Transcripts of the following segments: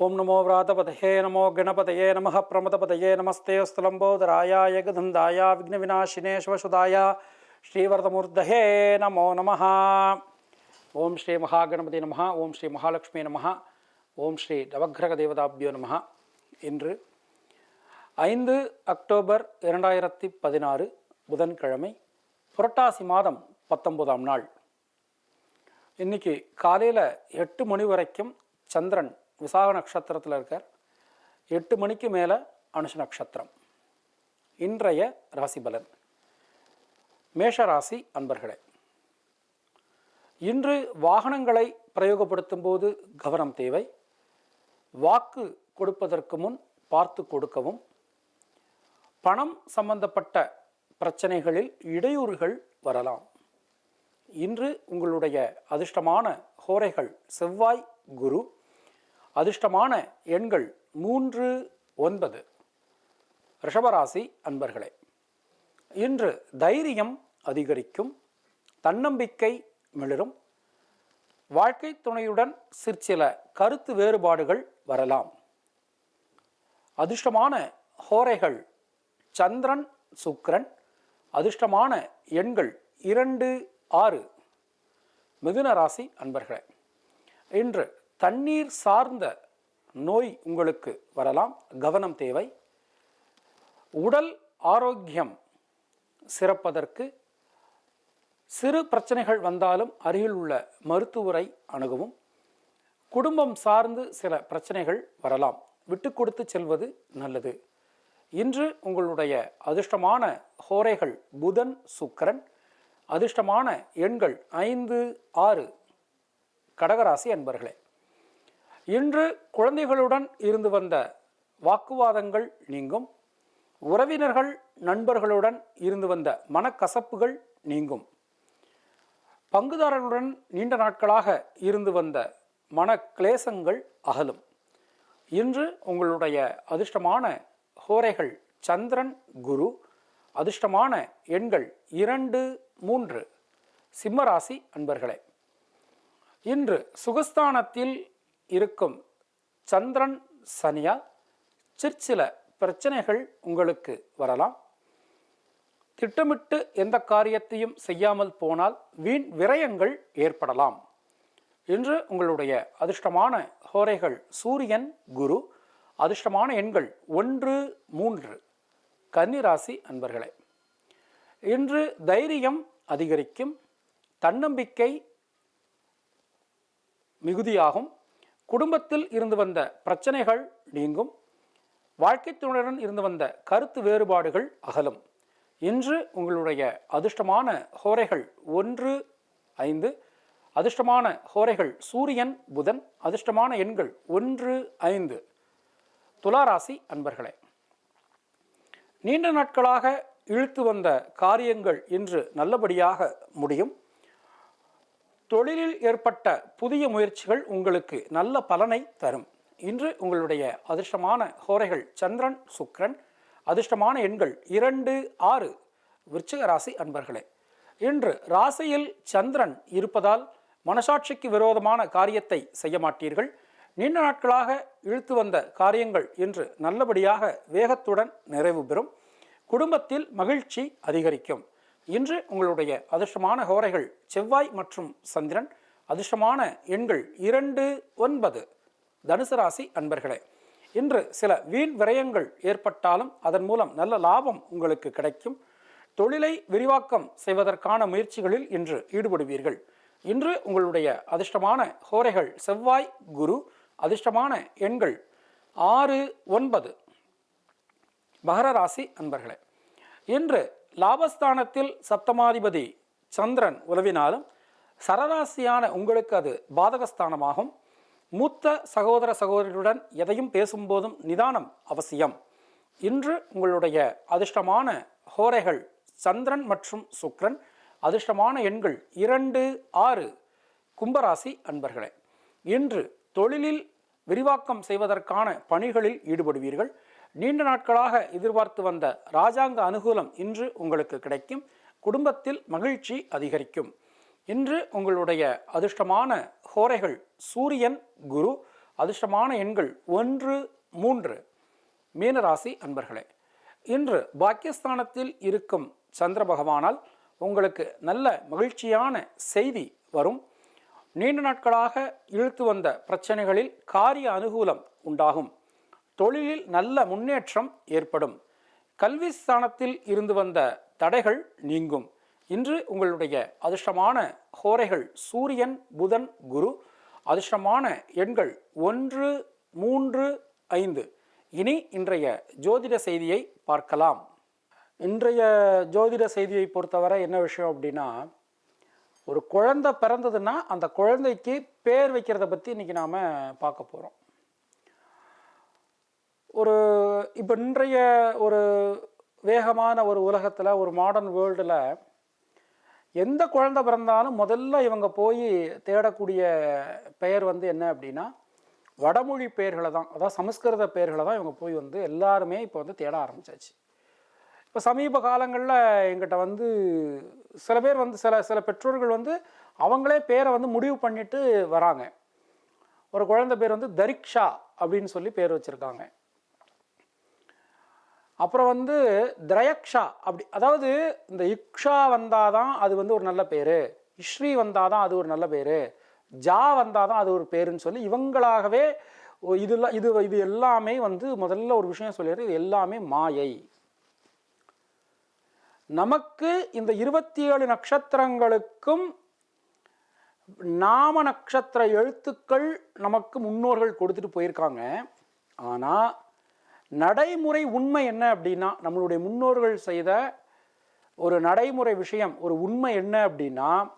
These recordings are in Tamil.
ஓம் நமோ விராதபதயே நமோ கணபதயே நம பிரமதபதயே நமஸ்தே ஸ்தலம்போதராய கதந்தாய விக்ன விநாசினே சிவசுதாய ஸ்ரீவரதமூர்த்தஹே நமோ நம ஓம் ஸ்ரீ மகாகணபதி நம ஓம் ஸ்ரீ மகாலட்சுமி நம ஓம் ஸ்ரீ நவகிரக தேவதாபியோ நம இன்று ஐந்து அக்டோபர் இரண்டாயிரத்தி பதினாறு புதன்கிழமை புரட்டாசி மாதம் பத்தொன்பதாம் நாள். இன்றைக்கி காலையில் எட்டு மணி வரைக்கும் சந்திரன் விசாக நட்சத்திரத்தில் இருக்கார். எட்டு மணிக்கு மேலே அனுஷ நட்சத்திரம். இன்றைய ராசி பலன். மேஷ ராசி அன்பர்களே இன்று வாகனங்களை பிரயோகப்படுத்தும் போது கவனம் தேவை. வாக்கு கொடுப்பதற்கு முன் பார்த்து கொடுக்கவும். பணம் சம்பந்தப்பட்ட பிரச்சனைகளில் இடையூறுகள் வரலாம். இன்று உங்களுடைய அதிர்ஷ்டமான ஹோரைகள் செவ்வாய் குரு அதிர்ஷ்டமான எண்கள் மூன்று ஒன்பது. ரிஷபராசி அன்பர்களே இன்று தைரியம் அதிகரிக்கும் தன்னம்பிக்கை மிளரும் வாழ்க்கை துணையுடன் சிற்சில கருத்து வேறுபாடுகள் வரலாம். அதிர்ஷ்டமான ஹோரைகள் சந்திரன் சுக்ரன் அதிர்ஷ்டமான எண்கள் இரண்டு ஆறு. மிதுன ராசி அன்பர்களே இன்று தண்ணீர் சார்ந்த நோய் உங்களுக்கு வரலாம். கவனம் தேவை. உடல் ஆரோக்கியம் சிறப்பதற்கு சிறு பிரச்சனைகள் வந்தாலும் அருகில் உள்ள மருத்துவரை அணுகவும். குடும்பம் சார்ந்து சில பிரச்சனைகள் வரலாம். விட்டு கொடுத்து செல்வது நல்லது. இன்று உங்களுடைய அதிர்ஷ்டமான ஹோரைகள் புதன் சுக்கரன். அதிர்ஷ்டமான எண்கள் ஐந்து ஆறு கடகராசி அன்பர்களே. இன்று குழந்தைகளுடன் இருந்து வந்த வாக்குவாதங்கள் நீங்கும். உறவினர்கள் நண்பர்களுடன் இருந்து வந்த மனக்கசப்புகள் நீங்கும். பங்குதாரர்களுடன் நீண்ட நாட்களாக இருந்து வந்த மன கிளேசங்கள் அகலும். இன்று உங்களுடைய அதிர்ஷ்டமான ஹோரைகள் சந்திரன் குரு அதிர்ஷ்டமான எண்கள் இரண்டு மூன்று சிம்மராசி அன்பர்களே. இன்று சுகஸ்தானத்தில் இருக்கும். சந்திரன் சனியால் சிற்சில பிரச்சனைகள் உங்களுக்கு வரலாம். திட்டமிட்டு எந்த காரியத்தையும் செய்யாமல் போனால் வீண் விரயங்கள் ஏற்படலாம். இன்று உங்களுடைய அதிர்ஷ்டமான ஹோரைகள் சூரியன் குரு அதிர்ஷ்டமான எண்கள் ஒன்று மூன்று கன்னிராசி அன்பர்களே. இன்று தைரியம் அதிகரிக்கும் தன்னம்பிக்கை மிகுதியாகும் குடும்பத்தில் இருந்து வந்த பிரச்சனைகள் நீங்கும். வாழ்க்கை துணையுடன் இருந்து வந்த கருத்து வேறுபாடுகள் அகலும். இன்று உங்களுடைய அதிர்ஷ்டமான ஹோரைகள் ஒன்று ஐந்து. அதிர்ஷ்டமான ஹோரைகள் சூரியன் புதன். அதிர்ஷ்டமான எண்கள் ஒன்று ஐந்து. துளாராசி அன்பர்களே நீண்ட நாட்களாக இழுத்து வந்த காரியங்கள் இன்று நல்லபடியாக முடியும். தொழிலில் ஏற்பட்ட புதிய முயற்சிகள் உங்களுக்கு நல்ல பலனை தரும். இன்று உங்களுடைய அதிர்ஷ்டமான ஹோரைகள் சந்திரன் சுக்ரன் அதிர்ஷ்டமான எண்கள் இரண்டு ஆறு விருச்சிக ராசி அன்பர்களே. இன்று ராசியில் சந்திரன் இருப்பதால் மனசாட்சிக்கு விரோதமான காரியத்தை செய்ய மாட்டீர்கள். நீண்ட நாட்களாக இழுத்து வந்த காரியங்கள் இன்று நல்லபடியாக வேகத்துடன் நிறைவு பெறும். குடும்பத்தில் மகிழ்ச்சி அதிகரிக்கும். இன்று உங்களுடைய அதிர்ஷ்டமான ஹோரைகள் செவ்வாய் மற்றும் சந்திரன் அதிர்ஷ்டமான எண்கள் இரண்டு ஒன்பது. தனுசு ராசி அன்பர்களே இன்று சில வீண் விரயங்கள் ஏற்பட்டாலும் அதன் மூலம் நல்ல லாபம் உங்களுக்கு கிடைக்கும். தொழிலை விரிவாக்கம் செய்வதற்கான முயற்சிகளில் இன்று ஈடுபடுவீர்கள். இன்று உங்களுடைய அதிர்ஷ்டமான ஹோரைகள் செவ்வாய் குரு அதிர்ஷ்டமான எண்கள் ஆறு ஒன்பது. மகர ராசி அன்பர்களே இன்று லாபஸ்தானத்தில் சப்தமாதிபதி சந்திரன் உதவினாலும் சரராசியான உங்களுக்கு அது பாதகஸ்தானமாகும். மூத்த சகோதர சகோதரிகளுடன் எதையும் பேசும்போதும் நிதானம் அவசியம். இன்று உங்களுடைய அதிர்ஷ்டமான ஹோரைகள் சந்திரன் மற்றும் சுக்ரன் அதிர்ஷ்டமான எண்கள் இரண்டு ஆறு கும்பராசி அன்பர்களே. இன்று தொழிலில் விரிவாக்கம் செய்வதற்கான பணிகளில் ஈடுபடுவீர்கள். நீண்ட நாட்களாக எதிர்பார்த்து வந்த ராஜாங்க அனுகூலம் இன்று உங்களுக்கு கிடைக்கும். குடும்பத்தில் மகிழ்ச்சி அதிகரிக்கும். இன்று உங்களுடைய அதிர்ஷ்டமான ஹோரைகள் சூரியன் குரு அதிர்ஷ்டமான எண்கள் ஒன்று மூன்று. மீனராசி அன்பர்களே இன்று பாக்கியஸ்தானத்தில் இருக்கும் சந்திர பகவானால் உங்களுக்கு நல்ல மகிழ்ச்சியான செய்தி வரும். நீண்ட நாட்களாக இழுத்து வந்த பிரச்சனைகளில் காரிய அனுகூலம் உண்டாகும். தொழிலில் நல்ல முன்னேற்றம் ஏற்படும். கல்வி ஸ்தானத்தில் இருந்து வந்த தடைகள் நீங்கும். இன்று உங்களுடைய அதிர்ஷ்டமான ஹோரைகள் சூரியன் புதன் குரு. அதிர்ஷ்டமான எண்கள் ஒன்று மூன்று ஐந்து. இனி இன்றைய ஜோதிட செய்தியை பார்க்கலாம். இன்றைய ஜோதிட செய்தியை பொறுத்தவரை என்ன விஷயம் அப்படின்னா ஒரு குழந்தை பிறந்ததுன்னா அந்த குழந்தைக்கு பேர் வைக்கிறத பற்றி இன்றைக்கி நாம் பார்க்க போகிறோம் ஒரு இப்போ இன்றைய ஒரு வேகமான ஒரு உலகத்தில் ஒரு மாடர்ன் வேர்ல்டில் எந்த குழந்தை பிறந்தாலும் முதல்ல இவங்க போய் தேடக்கூடிய பெயர் வந்து என்ன அப்படின்னா வடமொழி பெயர்களை தான் அதாவது சமஸ்கிருத பெயர்களை தான் இவங்க போய் வந்து எல்லாருமே இப்போ வந்து தேட ஆரம்பிச்சாச்சு. இப்போ சமீப காலங்களில் எங்கிட்ட வந்து சில பேர் வந்து சில சில பெற்றோர்கள் வந்து அவங்களே பேரை வந்து முடிவு பண்ணிட்டு வராங்க. ஒரு குழந்தை பேர் வந்து தரிக்ஷா அப்படின்னு சொல்லி பேர் வச்சுருக்காங்க. அப்புறம் வந்து திரயக்ஷா அப்படி அதாவது இந்த இக்ஷா வந்தால் தான் அது வந்து ஒரு நல்ல பேர். இஸ்ரீ வந்தால் தான் அது ஒரு நல்ல பேர். ஜா வந்தால் தான் அது ஒரு பேருன்னு சொல்லி இவங்களாகவே ஓ, இதெல்லாம் இது இது எல்லாமே வந்து முதல்ல ஒரு விஷயம் சொல்லிடுறது இது எல்லாமே மாயை. நமக்கு இந்த இருபத்தி ஏழு நட்சத்திரங்களுக்கும் நாம நட்சத்திர எழுத்துக்கள் நமக்கு முன்னோர்கள் கொடுத்துட்டு போயிருக்காங்க. ஆனால் நடைமுறை உண்மை என்ன அப்படின்னா நம்மளுடைய முன்னோர்கள் செய்த ஒரு நடைமுறை விஷயம் ஒரு உண்மை என்ன அப்படின்னா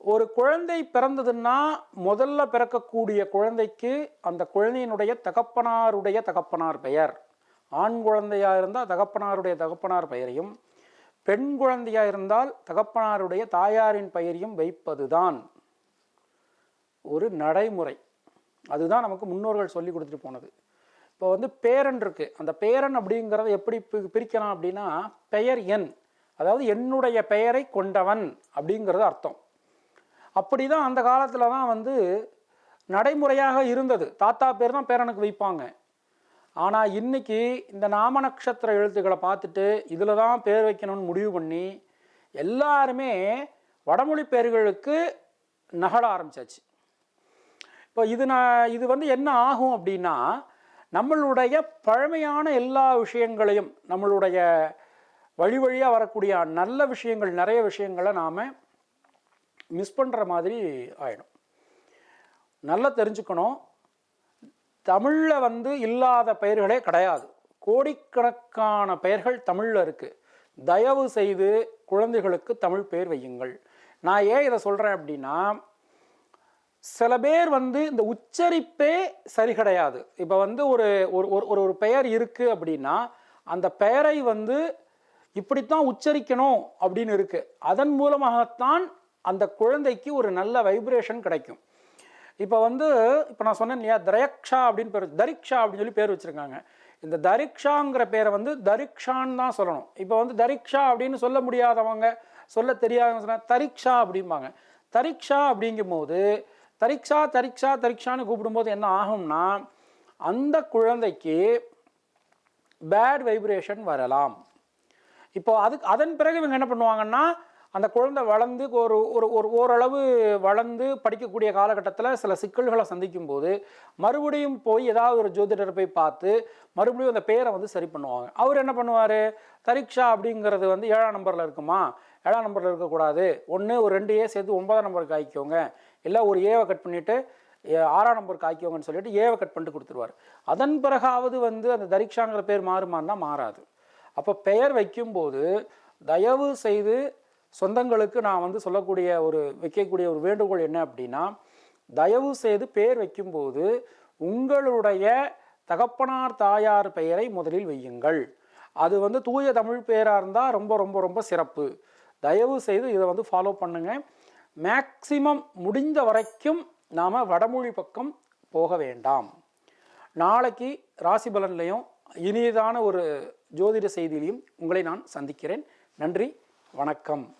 ஒரு குழந்தை பிறந்ததுன்னா முதல்ல பிறக்கக்கூடிய குழந்தைக்கு அந்த குழந்தையினுடைய தகப்பனாருடைய தகப்பனார் பெயர். ஆண் குழந்தையாக இருந்தால் தகப்பனாருடைய தகப்பனார் பெயரையும் பெண் குழந்தையாக இருந்தால் தகப்பனாருடைய தாயாரின் பெயரையும் வைப்பதுதான் ஒரு நடைமுறை. அதுதான் நமக்கு முன்னோர்கள் சொல்லி கொடுத்துட்டு போனது. இப்போ வந்து பேரன் இருக்குது அந்த பேரன் அப்படிங்கிறத எப்படி பி- பிரிக்கலாம் அப்படின்னா பெயர் எண் அதாவது என்னுடைய பெயரை கொண்டவன் அப்படிங்கிறது அர்த்தம். அப்படி தான் அந்த காலத்தில் தான் வந்து நடைமுறையாக இருந்தது. தாத்தா பேர் தான் பேரனுக்கு வைப்பாங்க. ஆனால் இன்னைக்கு இந்த நாம நட்சத்திர எழுத்துக்களை பார்த்துட்டு இதில் தான் பேர் வைக்கணும்னு முடிவு பண்ணி எல்லாருமே வடமொழி பெயர்களுக்கு நகல ஆரம்பிச்சாச்சு. இப்போ இது நான் இது வந்து என்ன ஆகும் அப்படின்னா நம்மளுடைய பழமையான எல்லா விஷயங்களையும் நம்மளுடைய வழி வழியாக வரக்கூடிய நல்ல விஷயங்கள் நிறைய விஷயங்களை நாம் மிஸ் பண்ணுற மாதிரி ஆயிடும். நல்லா தெரிஞ்சுக்கணும். தமிழில் வந்து இல்லாத பெயர்களே கிடையாது. கோடிக்கணக்கான பெயர்கள் தமிழில் இருக்குது தயவு செய்து குழந்தைகளுக்கு தமிழ் பெயர் வையுங்கள். நான் ஏன் இதை சொல்கிறேன் அப்படின்னா சில பேர் வந்து இந்த உச்சரிப்பே சரி கிடையாது. இப்போ வந்து ஒரு ஒரு ஒரு- ஒரு ஒரு பெயர் இருக்குது அப்படின்னா அந்த பெயரை வந்து இப்படித்தான் உச்சரிக்கணும் அப்படின்னு இருக்குது அதன் மூலமாகத்தான் அந்த குழந்தைக்கு ஒரு நல்ல வைப்ரேஷன் கிடைக்கும். இப்போ வந்து இப்போ நான் சொன்னேன் இல்லையா தரயக்ஷா அப்படின்னு பேர் தரிக்ஷா அப்படின்னு சொல்லி பேர் வச்சுருக்காங்க. இந்த தரிக்ஷாங்கிற பேரை வந்து தரிக்ஷான்னு தான் சொல்லணும். இப்போ வந்து தரிக்ஷா அப்படின்னு சொல்ல முடியாதவங்க சொல்ல தெரியாதவங்க சொன்னால் தரிக்ஷா அப்படிம்பாங்க. தரிக்ஷா அப்படிங்கும்போது தரிக்ஷா தரிக்ஷா தரிக்ஷான்னு கூப்பிடும்போது என்ன ஆகும்னா அந்த குழந்தைக்கு பேட் வைப்ரேஷன் வரலாம். இப்போ அதுக்கு அதன் பிறகு இவங்க என்ன பண்ணுவாங்கன்னா அந்த குழந்தை வளர்ந்து ஒரு ஒரு ஒரு ஓரளவு வளர்ந்து படிக்கக்கூடிய காலகட்டத்தில் சில சிக்கல்களை சந்திக்கும் போது மறுபடியும் போய் ஏதாவது ஒரு ஜோதிடரை போய் பார்த்து மறுபடியும் அந்த பேரை வந்து சரி பண்ணுவாங்க. அவர் என்ன பண்ணுவார்? தரிக்ஷா அப்படிங்கிறது வந்து ஏழாம் நம்பரில் இருக்குமா? ஏழாம் நம்பரில் இருக்கக்கூடாது. ஒன்று ஒரு ரெண்டு ஏ சேர்த்து ஒன்பதாம் நம்பருக்கு ஆக்கிக்கோங்க. இல்லை ஒரு ஏவை கட் பண்ணிவிட்டு ஆறாம் நம்பர் காய்க்கோங்கன்னு சொல்லிட்டு ஏவை கட் பண்ணிட்டு கொடுத்துருவார். அதன் பிறகாவது வந்து அந்த தரிக்ஷாங்கிற பேர் மாறுமான்னா மாறாது. அப்போ பெயர் வைக்கும்போது தயவு செய்து சொந்தங்களுக்கு நான் வந்து சொல்லக்கூடிய ஒரு வைக்கக்கூடிய ஒரு வேண்டுகோள் என்ன அப்படின்னா தயவு செய்து பெயர் வைக்கும்போது உங்களுடைய தகப்பனார் தாயார் பெயரை முதலில் வையுங்கள். அது வந்து தூய தமிழ் பெயராக இருந்தால் ரொம்ப ரொம்ப ரொம்ப சிறப்பு. தயவு செய்து இதை வந்து ஃபாலோ பண்ணுங்கள் மேக்சிமம் முடிந்த வரைக்கும் நாம் வடமொழி பக்கம் போக வேண்டாம். நாளைக்கு ராசி பலன்லையும் இனியதான ஒரு ஜோதிட செய்தியிலையும் உங்களை நான் சந்திக்கிறேன். நன்றி வணக்கம்.